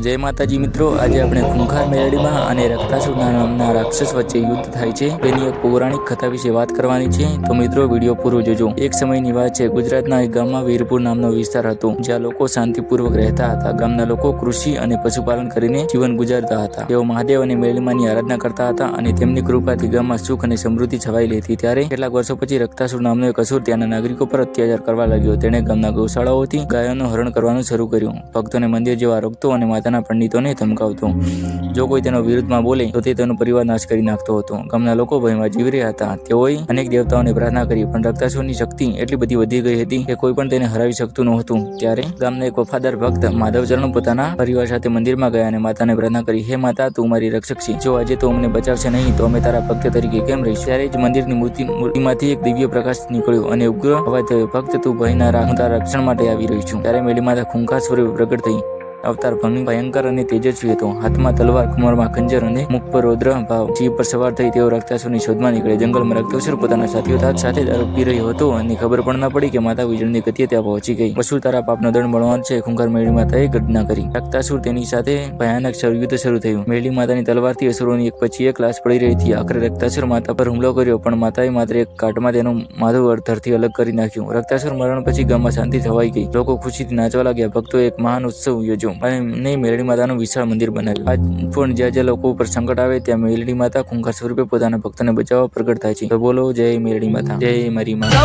જય માતાજી મિત્રો. આજે આપણે ખૂંખાર મેળડીમાં અને રક્તાસુર નામના રાક્ષસ વચ્ચે યુદ્ધ થાય છે. તેની એક પૌરાણિક કથા વિશે વાત કરવાની છે. તો મિત્રો, વીડિયો પૂરો જોજો. એક સમયની વાત છે. ગુજરાતના એક ગામમાં વીરપુર નામનો વિસ્તાર હતો, જ્યાં લોકો શાંતિપૂર્વક રહેતા હતા. ગામના લોકો કૃષિ અને પશુપાલન કરીને જીવન ગુજારતા હતા. તેઓ મહાદેવ અને મેળીમાની આરાધના કરતા હતા અને તેમની કૃપાથી ગામમાં સુખ અને સમૃદ્ધિ છવાઈ લેતી. ત્યારે કેટલાક વર્ષો પછી રક્તાસુર નામનો એક અસુર ત્યાંના નાગરિકો પર અત્યાચાર કરવા લાગ્યો. તેણે ગામના ગૌશાળાઓથી ગાયોનું હરણ કરવાનું શરૂ કર્યું. ભક્તોને મંદિર જેવા રોગતો અને માતાના પંડિતોને ધમકાવતો. જો કોઈ તેનો વિરુદ્ધમાં બોલે, તો તે તેનો પરિવાર નાશ કરી નાખતો હતો. ગામના લોકો ભયમાં જીવી રહ્યા હતા. તેઓએ અનેક દેવતાઓને પ્રાર્થના કરી, પણ રક્તાસુરની શક્તિ એટલી બધી વધી ગઈ હતી કે કોઈ પણ તેને હરાવી શકતું નહોતું. ત્યારે ગામના એક વફાદાર ભક્ત માધવચરણ પોતાના પરિવાર સાથે મંદિરમાં ગયા અને માતાને પ્રાર્થના કરી, હે માતા, તું મારી રક્ષક છે. જો આજે તું અમને બચાવશે નહીં, તો અમે તારા ભક્ત તરીકે કેમ રહીશ? ત્યારે જ મંદિરની મૂર્તિ, મૂર્તિમાંથી એક દિવ્ય પ્રકાશ નીકળ્યો અને ઉગ્ર અવાજ થયો, ભક્ત, તું ભયના રાખ, તારા રક્ષણ માટે આવી રહી છું. ત્યારે મેળી માતા ખૂંખાર સ્વરૂપે પ્રગટ થઈ. અવતાર ભયંકર અને તેજસ્વી હતો. હાથમાં તલવાર કમરમાં ખંજર અને મુખ પર રૌદ્ર ભાવ. જીભ પર સવાર થઈ તેઓ રક્તાસુરની શોધમાં નીકળે જંગલમાં રક્તાસુર પોતાના સાથીઓ સાથે સાથે દારૂ પી રહ્યો હતો અને ખબર પણ ના પડી કે માતા વીજળીની ગતિએ ત્યાં પહોંચી ગઈ. પશુ તારા પાપનો દંડ મળવાનો છે. ખુંખાર મેળી માતાએ ઘટના કરી. રક્તાસુર તેની સાથે ભયાનક યુદ્ધ શરૂ થયું. મેળી માતાની તલવારથી અસુરોની એક પછી એક લાશ પડી રહી હતી. આખરે રક્તાસુર માતા પર હુમલો કર્યો, પણ માતાએ માત્ર એક કાટમાં તેનું માથું અર્થરથી અલગ કરી નાખ્યું. રક્તાસુર મરણ પછી ગામમાં શાંતિ થવાઈ ગઈ. લોકો ખુશીથી નાચવા લાગ્યા. ભક્તો એક મહાન ઉત્સવ યોજ્યો. અને ને મેરડી માતાનું વિશાળ મંદિર બનાવ્યું આજ પણ જ્યાં જ્યાં લોકો ઉપર સંકટ આવે, ત્યાં મેલડી માતા ખૂંખાર સ્વરૂપે પોતાના ભક્તોને બચાવવા પ્રગટ થાય છે. તો બોલો, જય મેલડી માતા. જય મારી માતા.